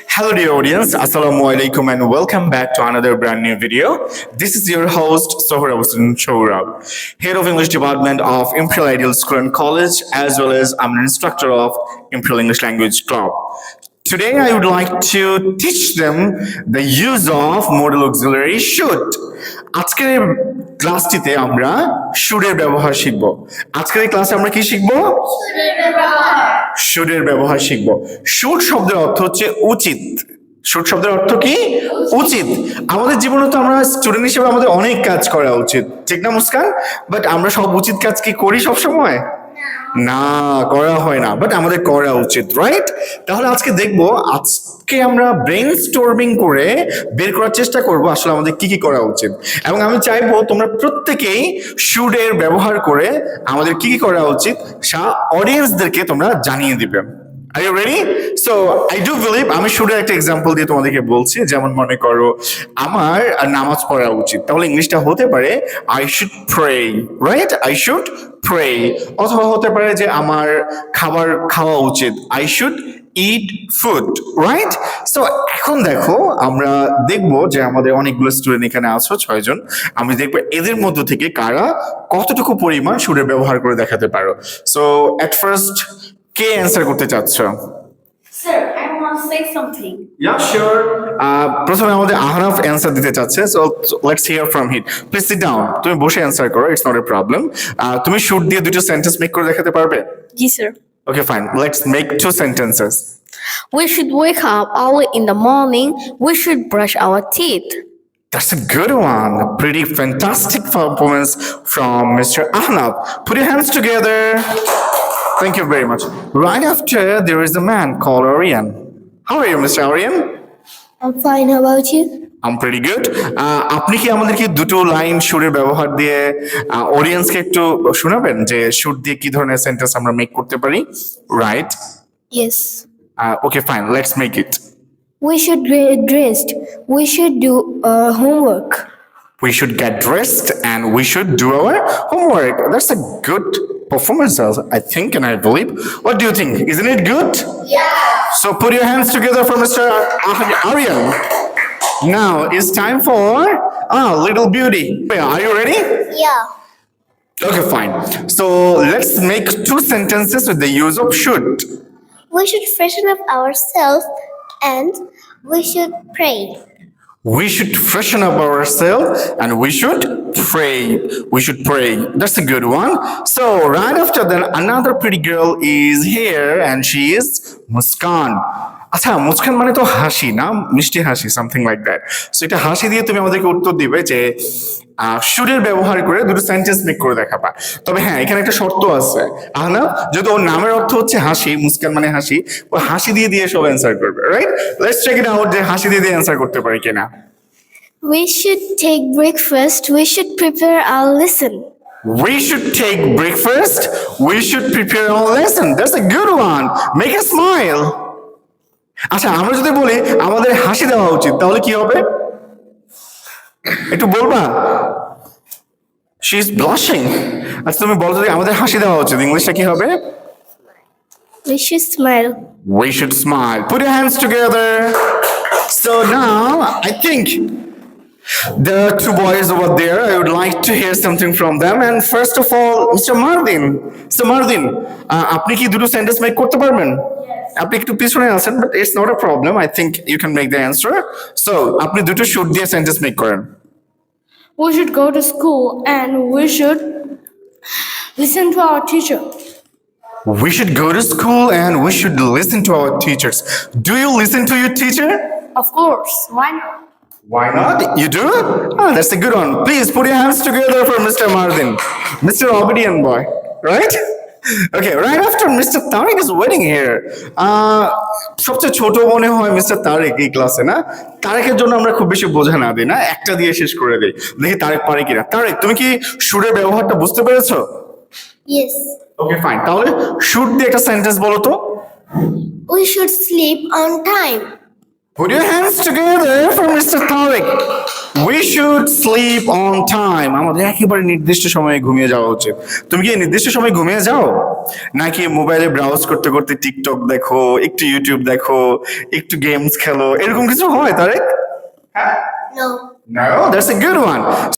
Hello, dear audience. Assalamu alaikum and welcome back to another brand new video. This is your host, Sohra Hussain Shourab, Head of English Department of Imperial Ideal School and College, as well as I'm an instructor of Imperial English Language Club. Today, I would like to teach them the use of modal auxiliary should. আজকের এই ক্লাসটিতে আমরা সুরের ব্যবহার শিখব। আজকের এই ক্লাসে আমরা কি শিখব? সুরের ব্যবহার। শিখব। সুর শব্দের অর্থ হচ্ছে উচিত। সুর শব্দের অর্থ কি? উচিত। আমাদের জীবনে তো আমরা স্টুডেন্ট হিসেবে আমাদের অনেক কাজ করা উচিত। ঠিক না মুস্কান? বাট আমরা সব উচিত কাজ কি করি সব সময় না, করা হয় না বাট আমাদের করা উচিত রাইট তাহলে আজকে দেখব, আজকে আমরা ব্রেন স্টোরমিং করে বের করার চেষ্টা করব আসলে আমাদের কি কি করা উচিত। এবং আমি চাইব তোমরা প্রত্যেকেই শুডের ব্যবহার করে আমাদের কি কি করা উচিত, সা অডিয়েন্সদেরকে তোমরা জানিয়ে দিবে। Are you ready so I do believe আমি শুডের একটা এক্সাম্পল দিয়ে তোমাদেরকে বলছি, যেমন মনে করো, আমার নামাজ পড়া উচিত। তাহলে ইংলিশটা হতে পারে I should pray right I should pray অথবা হতে পারে যে, আমার খাবার খাওয়া উচিত। I should eat food right so এখন দেখো, আমরা দেখব যে আমাদের অনেকগুলো স্টুডেন্ট এখানে আছো, ছয়জন। আমি দেখব এদের মধ্য থেকে কারা কতটুকু পরিমাণ সুরে ব্যবহার করে দেখাতে পারো। সো এট ফার্স্ট কে অ্যান্সার করতে চাচ্ছ Sir, I want to say something. Yeah sure প্রথমে আমাদের আহরাফ অ্যান্সার দিতে চাচ্ছে so let's hear from him please sit down তুমি বসে অ্যান্সার করো ইটস নট এ প্রবলেম তুমি শুট দিয়ে দুটো সেন্টেন্স মেক করে দেখাতে পারবে Yes, sir. Okay fine let's make two sentences We should wake up early in the morning. We should brush our teeth. That's a good one. Pretty fantastic performance from Mr. Ahnab. Put your hands together. Thank you very much. Right after, there is a man called Arian. How are you, Mr. Arian? I'm fine. How about you? I'm pretty good. Uh, আপনি কি আমাদেরকে দুটো line সুরের ব্যবহার দিয়ে অডিয়েন্সকে একটু শোনাবেন যে সুর দিয়ে কি ধরনের সেন্টেন্স আমরা মেক করতে পারি right Yes. Okay fine let's make it We should get dressed. We should do our homework. we should get dressed and we should do our homework. That's a good performance, I think, and I believe. What do you think? Isn't it good? Yeah. So put your hands together for Mr. Aryan. Now it's time for ah, Little Beauty. Are you ready? Yeah. Okay, fine. So let's make two sentences with the use of should. We should freshen up ourselves and we should pray. We should freshen up ourselves and we should pray. We should pray. That's a good one. So, right after that, another pretty girl is here and she is Muskan. আচ্ছা মুস্কান মানে তো হাসি না মিষ্টি হাসি something like that so এটা হাসি দিয়ে তুমি আমাদেরকে উত্তর দিবে যে সুরের ব্যবহার করে দুটো সেন্টেন্স মেক করে দেখাবা তবে হ্যাঁ এখানে একটা শর্ত আছে আহনা যদি ওর নামের অর্থ হচ্ছে হাসি মুস্কান মানে হাসি ও হাসি দিয়ে দিয়ে সব অ্যান্সার করবে right let's check it out যে হাসি দিয়ে দিয়ে অ্যান্সার করতে পারি কিনা We should take breakfast. We should prepare our lesson. We should take breakfast. We should prepare our lesson. That's a good one. Make a smile. আচ্ছা আমরা যদি বলি আমাদের হাসি দেওয়া উচিত তাহলে কি হবে একটু বলবা শি ইজ ব্লাশিং আচ্ছা তুমি বলো যদি আমাদের হাসি দেওয়া উচিত ইংলিশটা কি হবে We should smile. We should smile. Put your hands together. So now, I think there are two boys over there. I would like to hear something from them. And first of all, Mr. Mardin. Mr. Mardin, uh, আপনি কি দুটো sentence make করতে পারবেন আপনি একটু পিছনে আছেন but it's not a problem I think you can make the answer so আপনি দুটো শুট দিয়ে সেন্টেন্স মেক করেন We should go to school and we should listen to our teacher. We should go to school and we should listen to our teachers. Do you listen to your teacher? Of course. Why not? Why not? You do? Oh, that's a good one. Please put your hands together for Mr. Mardin, Mr. Obedient boy, right? Okay, right after Mr. Tariq is waiting here. Uh, সবচেয়ে ছোট মনে হয় mister Tarique এই ক্লাসে না তারেকের জন্য আমরা খুব বেশি বোঝা না দিই না একটা দিয়ে শেষ করে দিই দেখি তারেক পারে কিনা তারেক তুমি কি সুরের ব্যবহারটা বুঝতে পেরেছ Yes. ওকে ফাইন তাহলে সুর দিয়ে একটা সেন্টেন্স বলো তো We should sleep on time. Put your hands together for Mr. Tariq. We should sleep on time আমাদের একেবারে নির্দিষ্ট সময়ে ঘুমিয়ে যাওয়া উচিত। তুমি কি নির্দিষ্ট সময়ে ঘুমিয়ে যাও? নাকি মোবাইলে ব্রাউজ করতে করতে টিকটক দেখো একটু ইউটিউব দেখো একটু গেমস খেলো? এরকম কিছু হয় Tarique? No. No, that's a good one.